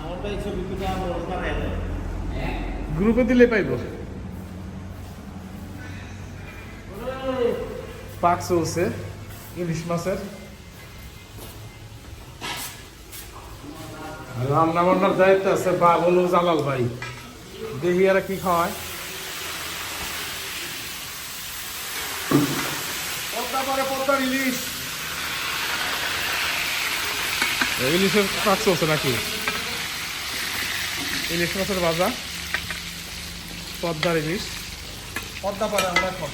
আমারটা এই ছবি গ্রুপে দিলে পাইব। পাক চলছে ইলিশ মাছের। রান্না বান্নার দায়িত্ব আছে বাবুল ও জালাল ভাই। দেখি আর কি খাওয়ায়। পদ্মা পরে পদ্মার ইলিশ। ইলিশের কাজ চলছে নাকি? ইলিশ মাছের ভাজা পদ্মার ইলিশ। পদ্মা পারে আমরা এখন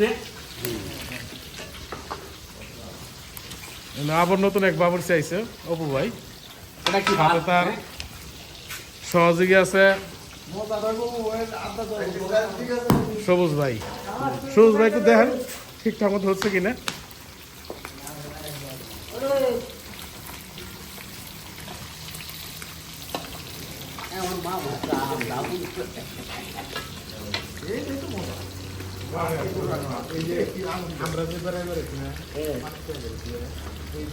নে? আবার নতুন এক বাবুর চাইছে অপু ভাই। তার সহযোগী আছে সবুজ ভাই সবুজ ভাই তো দেখেন ঠিকঠাক মতো হচ্ছে কিনা আমরা যে না হ্যাঁ এই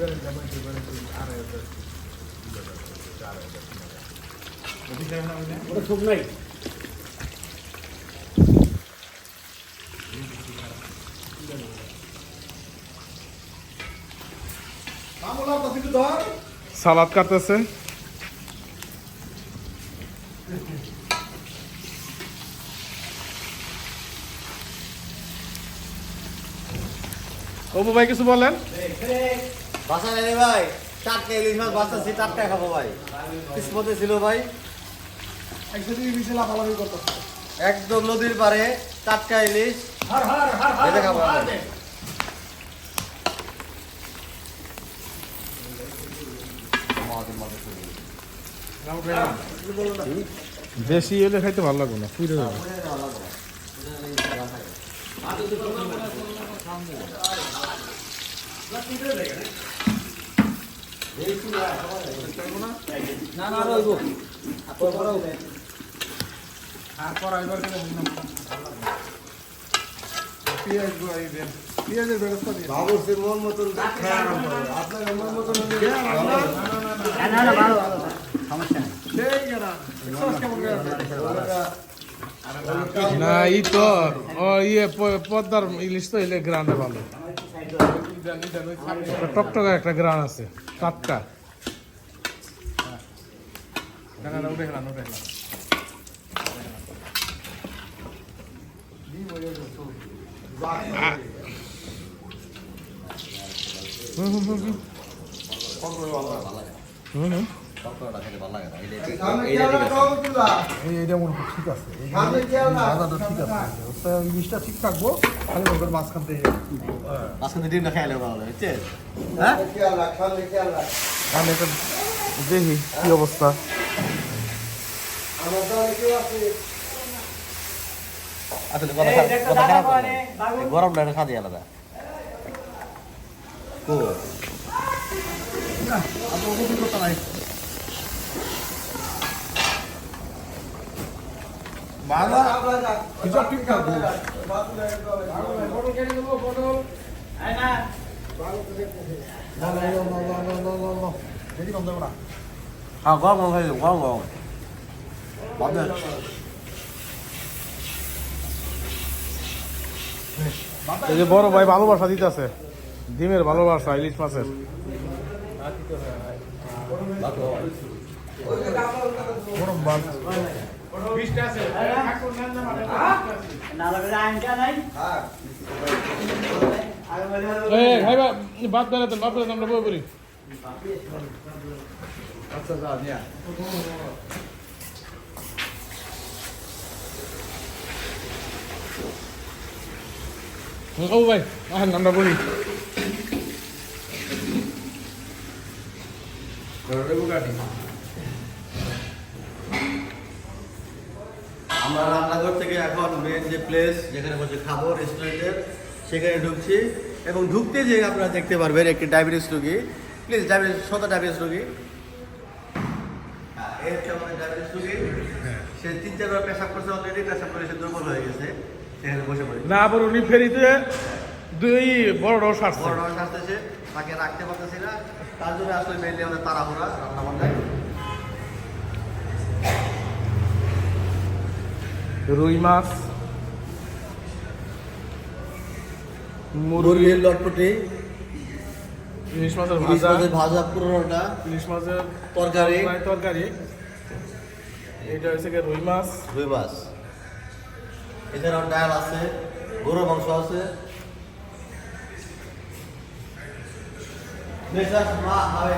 সালাদ কাটতেছে। অপু ভাই, কিছু বলেন? বাসা নেই ভাই চারটে ইলিশ মাছ চারটায় খাব ভাই। কিসমতে ছিল ভাই। একদম নদীর পারে টাটকা ইলিশ। ভেজে খাব বেশি এলে খাইতে ভালো লাগবে না ফুটে যাবে। আর করাইবার গেলে পেঁয়াজ গোয়াই পেঁয়াজের ব্যবস্থা দিন। বাবুর্চির মন মতন খেয়ে আরাম করবে। আপনার মন মতন হলে না না না ভালো ভালো সমস্যা নেই। সেই গেরা সস কেমন গেছে না ই তো ও ইয়ে পদ্মার ইলিশ তো এলে গ্রান্ডে ভালো। টকটকা একটা গ্রান আছে টাটকা। উঠে উঠে গেলাম হুম হুম হুম হুম হুম ঠিক আছে। ভাজাটা ঠিক থাকব খালি মনে মাঝখান থেকে মাঝখানে রাখ আমি এটা দেখি কি অবস্থা আসলে কথা কথা খারাপ খাদি আলাদা। ঠিক থাকব হ্যাঁ গরম গরম খাই গরম গরম। বাদে এই যে বড় ভাই ভালোবাসা দিতেছে। ডিমের ভালোবাসা ইলিশ মাছের। ভাত। আমরা বই করি আচ্ছা যা নিয়া ও ভাই আহেন আমরা বলি আমরা রান্নাঘর থেকে এখন মেন যে প্লেস যেখানে বসে খাব রেস্টুরেন্টের সেখানে ঢুকছি এবং ঢুকতে যে আপনারা দেখতে পারবেন একটি ডায়াবেটিস রোগী। প্লিজ ডায়াবেটিস শত ডায়াবেটিস রোগী। হ্যাঁ, হচ্ছে ডায়াবেটিস রোগী সে তিন চারবার পেশাব করছে অলরেডি পেশাব করে সে দুর্বল হয়ে গেছে। সেখানে বসে পড়ে। না আবার উনি ফেরিতে দুই বড় বড় সারছে বড় মানুষ আসতেছে তাকে রাখতে পারতেছি না। তার জন্য আসলে মেনলি আমাদের তাড়াহুড়া রান্না বান্নায় রুই মাছ মুরগি মুরগির লটপটি ইলিশ মাছের ভাজা ভাজা পুরোনোটা ইলিশ মাছের তরকারি। তরকারি। এটা হচ্ছে রুই মাছ। রুই মাছ। এছাড়াও ডাল আছে গরু মাংস আছে। মা হবে